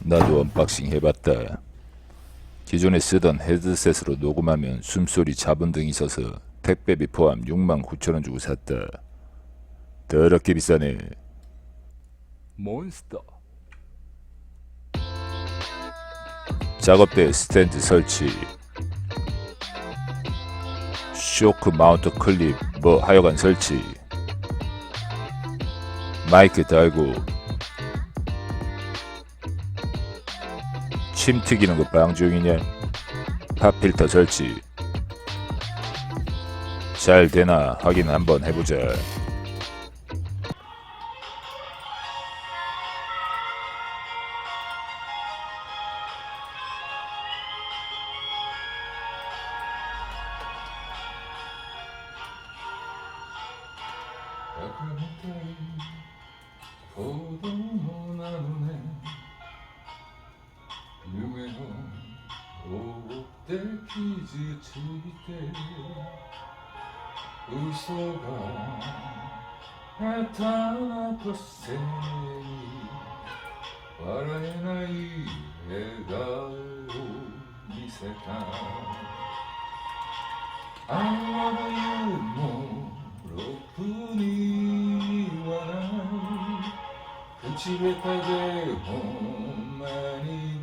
나도 언박싱 해봤다. 기존에 쓰던 헤드셋으로 녹음하면 숨소리 잡음 등이 있어서 택배비 포함 6만 9천원 주고 샀다. 더럽게 비싸네. 몬스터. 작업대 스탠드 설치. 쇼크 마운트 클립 뭐 하여간 설치. 마이크 달고 침 튀기는 거 빵중이냐? 팝필터 설치. 잘 되나 확인 한번 해보자. 유명한 오대 퀴즈 칠때 의소가 나타나버세니 와라의 나이 해가오 미세타 아마도 유모로 분이와나 그 집에 가게 홈만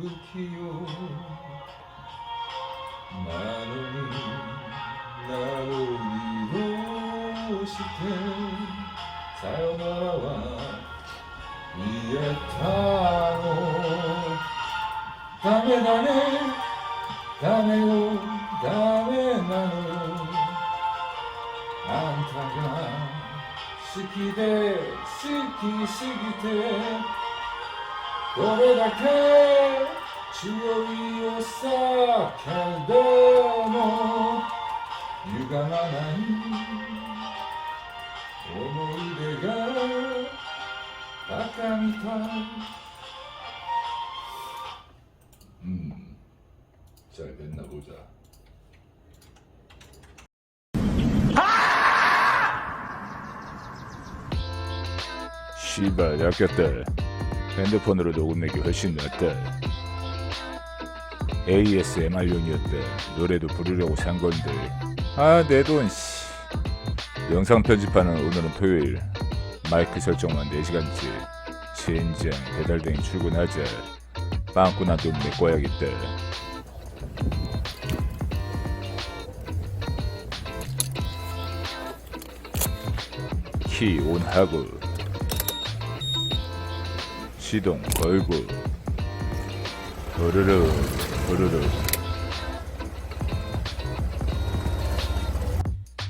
이 불키요. 나는 나를 이루시테 사요나라와 이에타노 다메 다메 다메요 다메 나노 안타가 시키데 시키 시키테 노래다케 주요이오사 캔데모 유감하나이 오모이데가 바카미타 음 잘 됐나 보자 씨발 약겼다. 핸드폰으로 녹음 내기 훨씬 낫다. ASMR용이었다. 노래도 부르려고 산 건데. 아, 내 돈, 씨. 영상 편집하는 오늘은 토요일. 마이크 설정만 4시간째. 젠장, 배달댕이 출근하자. 빵꾸난 돈 메꿔야겠다. 키 온하고 시동 걸고 으르르 으르르.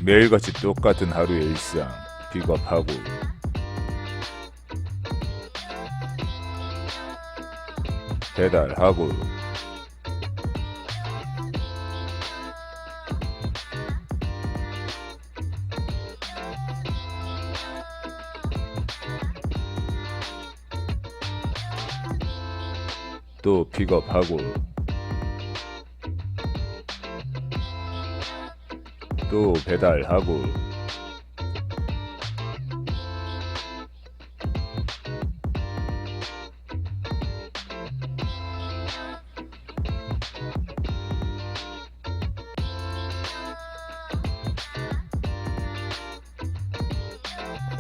매일같이 똑같은 하루의 일상 픽업하고. 배달하고 또 픽업하고 또 배달하고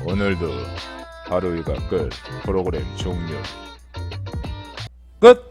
오늘도 하루 일과 끝 프로그램 종료. 끝